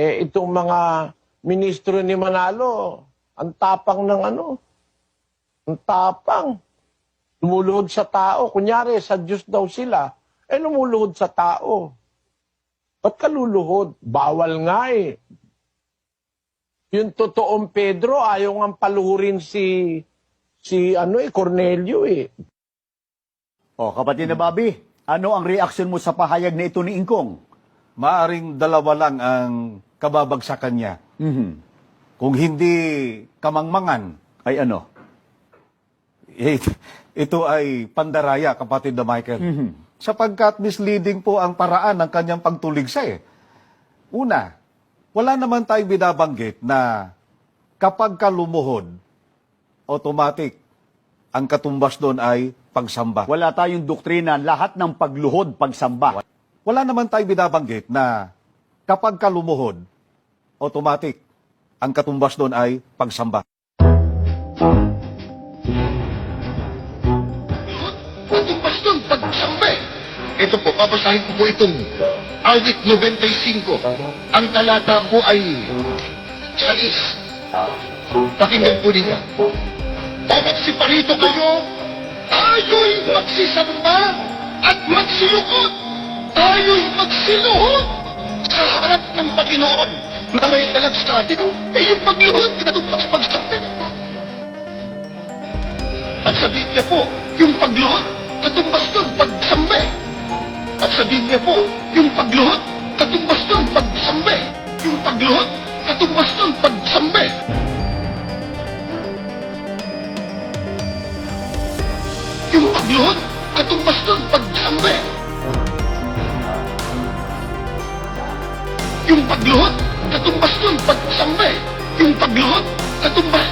Eh, itong mga ministro ni Manalo, ang tapang ng ano, ang tapang. Lumuluhod sa tao. Kunyari, sa Diyos daw sila. Eh, lumuluhod sa tao. Ba't ka luluhod? Bawal nga eh. Yung totoong Pedro, ayaw nga paluhurin si, si ano eh, Cornelio eh. O, kapatid na Bobby, ano ang reaksyon mo sa pahayag na ito ni Ingkong? maaring dalawa lang ang kababagsakan niya. Mhm. Kung hindi kamangmangan, Ay ano? eh, ito ay pandaraya, kapatid na Michael. Mhm. Sapagkat misleading po ang paraan ng kanyang pagtuligsa eh. Una, wala naman tayong binabanggit na kapag ka lumuhod, automatic, ang katumbas doon ay pagsamba. Wala tayong doktrina, lahat ng pagluhod, pagsamba. Wala naman tayong binabanggit na kapag ka lumuhod, automatic, ang katumbas doon ay pagsamba. Ating baston, pagsambe. Ito po, papasahin ko po itong Awit 95. Ang talata po ay Chalis. Pakinggan po ninyo. O magsiparito kayo, tayo'y magsisamba at magsilukod. Tayo'y magsiluhod Panginoon na may talag sa atin. Eh yung pagluhod, kinatupas pagsambe. At sabihin niya po, yung pagluhod, katumbas doon pagsambe. At sabihin niya po, yung pagluhod, katumbas doon pagsambe. Yung pagluhod, katumbas doon pagsambe. Yung pagluhod, katumbas doon pagsambe. Yung pagluhod, katumbas doon pagsambe. Yung pagluhod, katumbas.